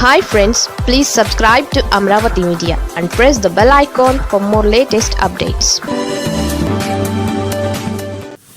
Hi friends please subscribe to Amaravati media and press the bell icon for more latest updates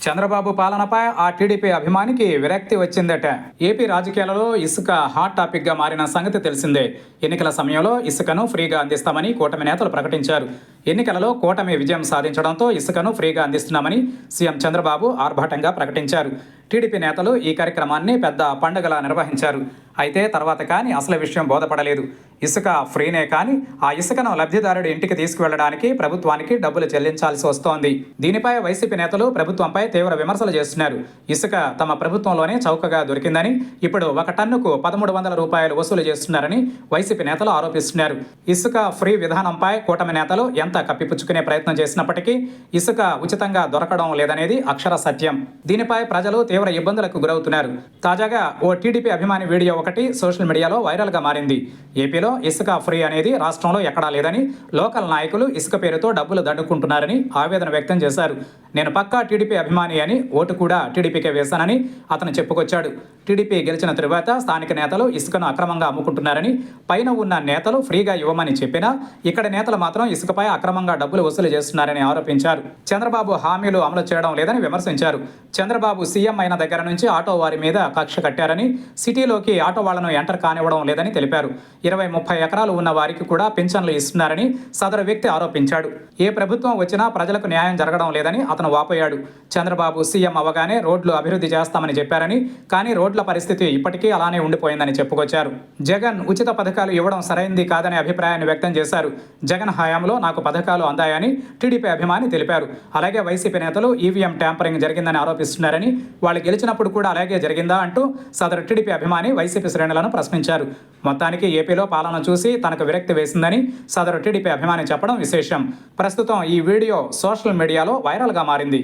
Chandrababu పాలనపై ఆ TDP అభిమానికి విరక్తి వచ్చిందట. AP రాజకీయాలలో ఇసుక hot టాపిక్గా మారిన సంగతి తెలిసిందే. ఎన్నికల సమయంలో ఇసుకను ఫ్రీగా అందిస్తామని కూటమి నేతలు ప్రకటించారు. ఎన్నికలలో కూటమి విజయం సాధించడంతో ఇసుకను ఫ్రీగా అందిస్తున్నామని సీఎం చంద్రబాబు ఆర్భాటంగా ప్రకటించారు. టీడీపీ నేతలు ఈ కార్యక్రమాన్ని పెద్ద పండుగలా నిర్వహించారు. అయితే తర్వాత కానీ అసలు విషయం బోధపడలేదు. ఇసుక ఫ్రీనే కానీ ఆ ఇసుకను లబ్ధిదారుడి ఇంటికి తీసుకువెళ్ళడానికి ప్రభుత్వానికి డబ్బులు చెల్లించాల్సి వస్తోంది. దీనిపై వైసీపీ నేతలు ప్రభుత్వంపై తీవ్ర విమర్శలు చేస్తున్నారు. ఇసుక తమ ప్రభుత్వంలోనే చౌకగా దొరికిందని ఇప్పుడు ఒక టన్నుకు పదమూడు వందల రూపాయలు వసూలు చేస్తున్నారని వైసీపీ నేతలు ఆరోపిస్తున్నారు. ఇసుక ఫ్రీ విధానంపై కూటమి నేతలు ఎంత కప్పిపుచ్చుకునే ప్రయత్నం చేసినప్పటికీ ఇసుక ఉచితంగా దొరకడం లేదనేది అక్షర సత్యం. దీనిపై ప్రజలు తీవ్ర ఇబ్బందులకు గురవుతున్నారు. తాజాగా ఓ టీడీపీ అభిమాని వీడియో ఒకటి సోషల్ మీడియాలో వైరల్గా మారింది. ఏపీలో ఇసుక ఫ్రీ అనేది రాష్ట్రంలో ఎక్కడా లేదని లోకల్ నాయకులు ఇసుక పేరుతో డబ్బులు దండుకుంటున్నారని ఆవేదన వ్యక్తం చేశారు. నేను పక్కా టీడీపీ అభిమాని అని ఓటు కూడా టీడీపీకే వేశానని అతను చెప్పుకొచ్చాడు. టీడీపీ గెలిచిన తరువాత స్థానిక నేతలు ఇసుకను అక్రమంగా అమ్ముకుంటున్నారని పైన ఉన్న నేతలు ఫ్రీగా ఇవ్వమని చెప్పినా ఇక్కడ నేతలు మాత్రం ఇసుకపై అక్రమంగా డబ్బులు వసూలు చేస్తున్నారని ఆరోపించారు. చంద్రబాబు హామీలు అమలు చేయడం లేదని విమర్శించారు. చంద్రబాబు సీఎం అయిన దగ్గర నుంచి ఆటో వారి మీద కక్ష కట్టారని సిటీలోకి ఆటో వాళ్ళను ఎంటర్ కానివ్వడం లేదని తెలిపారు. ఇరవై ముప్పై ఎకరాలు ఉన్న వారికి కూడా పింఛన్లు ఇస్తున్నారని సదరు వ్యక్తి ఆరోపించాడు. ఏ ప్రభుత్వం వచ్చినా ప్రజలకు న్యాయం జరగడం లేదని అతను వాపోయాడు. చంద్రబాబు సీఎం అవగానే రోడ్లు అభివృద్ధి చేస్తామని చెప్పారని కానీ రోడ్ల పరిస్థితి ఇప్పటికీ అలానే ఉండిపోయిందని చెప్పుకొచ్చారు. జగన్ ఉచిత పథకాలు ఇవ్వడం సరైంది కాదనే అభిప్రాయాన్ని వ్యక్తం చేశారు. జగన్ హయాంలో నాకు పథకాలు అందాయని టీడీపీ అభిమాని తెలిపారు. అలాగే వైసీపీ నేతలు ఈవీఎం ట్యాంపరింగ్ జరిగిందని ఆరోపిస్తున్నారని వాళ్ళు గెలిచినప్పుడు కూడా అలాగే జరిగిందా అంటూ సదరు టీడీపీ అభిమాని వైసీపీ శ్రేణులను ప్రశ్నించారు. మొత్తానికి ఏపీలో పాలన చూసి తనకు విరక్తి వేసిందని సదరు టీడీపీ అభిమాని చెప్పడం విశేషం. ప్రస్తుతం ఈ వీడియో సోషల్ మీడియాలో వైరల్గా మారింది.